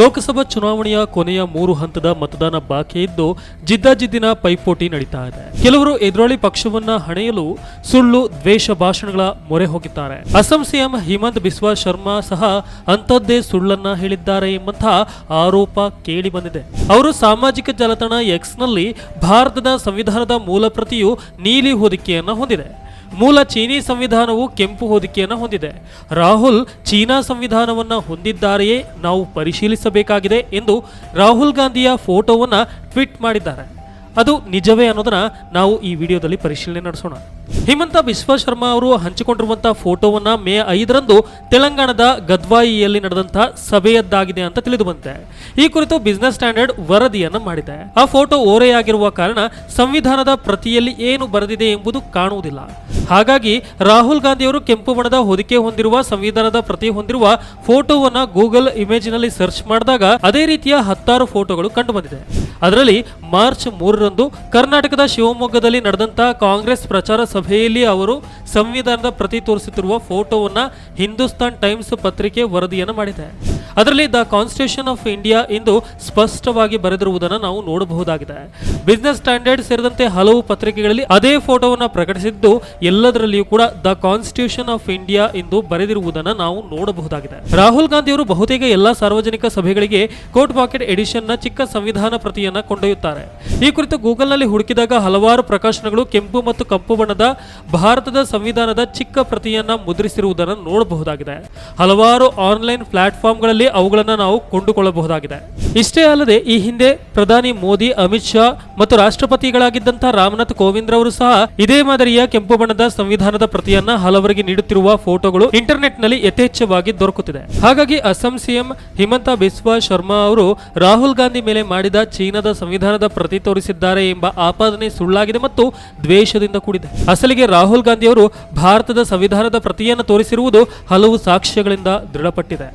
ಲೋಕಸಭಾ ಚುನಾವಣೆಯ ಕೊನೆಯ ಮೂರು ಹಂತದ ಮತದಾನ ಬಾಕಿ ಇದ್ದು ಜಿದ್ದಾಜಿದ್ದಿನ ಪೈಪೋಟಿ ನಡೀತಾ ಇದೆ. ಕೆಲವರು ಎದುರಾಳಿ ಪಕ್ಷವನ್ನ ಹಣೆಯಲು ಸುಳ್ಳು, ದ್ವೇಷ ಭಾಷಣಗಳ ಮೊರೆ ಹೋಗಿದ್ದಾರೆ. ಅಸ್ಸಾಂ ಸಿಎಂ ಹಿಮಂತ್ ಬಿಸ್ವಾ ಶರ್ಮಾ ಸಹ ಅಂಥದ್ದೇ ಸುಳ್ಳನ್ನ ಹೇಳಿದ್ದಾರೆ ಎಂಬಂತಹ ಆರೋಪ ಕೇಳಿ ಬಂದಿದೆ. ಅವರು ಸಾಮಾಜಿಕ ಜಾಲತಾಣ ಎಕ್ಸ್ನಲ್ಲಿ ಭಾರತದ ಸಂವಿಧಾನದ ಮೂಲ ಪ್ರತಿಯು ನೀಲಿ ಹೊದಿಕೆಯನ್ನ ಹೊಂದಿದೆ. ಮೂಲ ಚೀನೀ ಸಂವಿಧಾನವು ಕೆಂಪು ಹೊದಿಕೆಯನ್ನು ಹೊಂದಿದೆ. ರಾಹುಲ್ ಚೀನಾ ಸಂವಿಧಾನವನ್ನು ಹೊಂದಿದ್ದಾರೆಯೇ ನಾವು ಪರಿಶೀಲಿಸಬೇಕಾಗಿದೆ ಎಂದು ರಾಹುಲ್ ಗಾಂಧಿಯ ಫೋಟೋವನ್ನು ಟ್ವೀಟ್ ಮಾಡಿದ್ದಾರೆ. ಅದು ನಿಜವೇ ಅನ್ನೋದನ್ನ ನಾವು ಈ ವಿಡಿಯೋದಲ್ಲಿ ಪರಿಶೀಲನೆ ನಡೆಸೋಣ. ಹಿಮಂತ ಬಿಸ್ವಾ ಶರ್ಮಾ ಅವರು ಹಂಚಿಕೊಂಡಿರುವಂತಹ ಫೋಟೋವನ್ನ ಮೇ ಐದರಂದು ತೆಲಂಗಾಣದ ಗದ್ವಾಯಿಯಲ್ಲಿ ನಡೆದಂತಹ ಸಭೆಯದ್ದಾಗಿದೆ ಅಂತ ತಿಳಿದು ಬಂತೆ ಈ ಕುರಿತು ಬಿಸ್ನೆಸ್ ಸ್ಟ್ಯಾಂಡರ್ಡ್ ವರದಿಯನ್ನು ಮಾಡಿದೆ. ಆ ಫೋಟೋ ಓರೆಯಾಗಿರುವ ಕಾರಣ ಸಂವಿಧಾನದ ಪ್ರತಿಯಲ್ಲಿ ಏನು ಬರೆದಿದೆ ಎಂಬುದು ಕಾಣುವುದಿಲ್ಲ. ಹಾಗಾಗಿ ರಾಹುಲ್ ಗಾಂಧಿಯವರು ಕೆಂಪು ಬಣ್ಣದ ಹೊದಿಕೆ ಹೊಂದಿರುವ, ಸಂವಿಧಾನದ ಪ್ರತಿ ಹೊಂದಿರುವ ಫೋಟೋವನ್ನ ಗೂಗಲ್ ಇಮೇಜ್ನಲ್ಲಿ ಸರ್ಚ್ ಮಾಡಿದಾಗ ಅದೇ ರೀತಿಯ ಹತ್ತಾರು ಫೋಟೋಗಳು ಕಂಡುಬಂದಿದೆ. ಅದರಲ್ಲಿ ಮಾರ್ಚ್ ಮೂರರಂದು ಕರ್ನಾಟಕದ ಶಿವಮೊಗ್ಗದಲ್ಲಿ ನಡೆದಂತಹ ಕಾಂಗ್ರೆಸ್ ಪ್ರಚಾರ ಸಭೆಯಲ್ಲಿ ಅವರು ಸಂವಿಧಾನದ ಪ್ರತಿ ತೋರಿಸುತ್ತಿರುವ ಫೋಟೋವನ್ನು ಹಿಂದೂಸ್ತಾನ್ ಟೈಮ್ಸ್ ಪತ್ರಿಕೆ ವರದಿಯನ್ನು ಮಾಡಿದೆ ಅದರಲ್ಲಿ ದ ಕಾನ್ಸ್ಟಿಟ್ಯೂಷನ್ ಆಫ್ ಇಂಡಿಯಾ ಎಂದು ಸ್ಪಷ್ಟವಾಗಿ ಬರೆದಿರುವುದನ್ನು ನಾವು ನೋಡಬಹುದಾಗಿದೆ. ಬಿಸ್ನೆಸ್ ಸ್ಟ್ಯಾಂಡರ್ಡ್ ಸೇರಿದಂತೆ ಹಲವು ಪತ್ರಿಕೆಗಳಲ್ಲಿ ಅದೇ ಫೋಟೋವನ್ನು ಪ್ರಕಟಿಸಿದ್ದು ಎಲ್ಲದರಲ್ಲಿಯೂ ಕೂಡ ದ ಕಾನ್ಸ್ಟಿಟ್ಯೂಷನ್ ಆಫ್ ಇಂಡಿಯಾ ಎಂದು ಬರೆದಿರುವುದನ್ನು ನಾವು ನೋಡಬಹುದಾಗಿದೆ. ರಾಹುಲ್ ಗಾಂಧಿ ಅವರು ಬಹುತೇಕ ಎಲ್ಲಾ ಸಾರ್ವಜನಿಕ ಸಭೆಗಳಿಗೆ ಕೋಟ್ ಪಾಕೆಟ್ ಎಡಿಷನ್ನ ಚಿಕ್ಕ ಸಂವಿಧಾನ ಪ್ರತಿಯನ್ನು ಕೊಂಡೊಯ್ಯುತ್ತಾರೆ. ಈ ಕುರಿತು ಗೂಗಲ್ನಲ್ಲಿ ಹುಡುಕಿದಾಗ ಹಲವಾರು ಪ್ರಕಾಶನಗಳು ಕೆಂಪು ಮತ್ತು ಕಪ್ಪು ಬಣ್ಣದ ಭಾರತದ ಸಂವಿಧಾನದ ಚಿಕ್ಕ ಪ್ರತಿಯನ್ನ ಮುದ್ರಿಸಿರುವುದನ್ನು ನೋಡಬಹುದಾಗಿದೆ. ಹಲವಾರು ಆನ್ಲೈನ್ ಪ್ಲಾಟ್ಫಾರ್ಮ್ಗಳಲ್ಲಿ ಅವುಗಳನ್ನು ನಾವು ಕೊಂಡುಕೊಳ್ಳಬಹುದಾಗಿದೆ. ಇಷ್ಟೇ ಅಲ್ಲದೆ ಈ ಹಿಂದೆ ಪ್ರಧಾನಿ ಮೋದಿ, ಅಮಿತ್ ಶಾ ಮತ್ತು ರಾಷ್ಟ್ರಪತಿಗಳಾಗಿದ್ದಂತಹ ರಾಮನಾಥ್ ಕೋವಿಂದ್ ಅವರು ಸಹ ಇದೇ ಮಾದರಿಯ ಕೆಂಪು ಬಣ್ಣದ ಸಂವಿಧಾನದ ಪ್ರತಿಯನ್ನ ಹಲವರಿಗೆ ನೀಡುತ್ತಿರುವ ಫೋಟೋಗಳು ಇಂಟರ್ನೆಟ್ನಲ್ಲಿ ಯಥೇಚ್ಛವಾಗಿ ದೊರಕುತ್ತಿದೆ. ಹಾಗಾಗಿ ಅಸ್ಸಾಂ ಸಿಎಂ ಹಿಮಂತ ಬಿಸ್ವಾ ಶರ್ಮಾ ಅವರು ರಾಹುಲ್ ಗಾಂಧಿ ಮೇಲೆ ಮಾಡಿದ ಚೀನಾದ ಸಂವಿಧಾನದ ಪ್ರತಿ ತೋರಿಸಿದ್ದಾರೆ ಎಂಬ ಆಪಾದನೆ ಸುಳ್ಳಾಗಿದೆ ಮತ್ತು ದ್ವೇಷದಿಂದ ಕೂಡಿದೆ. ಅಸಲಿಗೆ ರಾಹುಲ್ ಗಾಂಧಿ ಅವರು ಭಾರತದ ಸಂವಿಧಾನದ ಪ್ರತಿಯನ್ನು ತೋರಿಸಿರುವುದು ಹಲವು ಸಾಕ್ಷ್ಯಗಳಿಂದ ದೃಢಪಟ್ಟಿದೆ.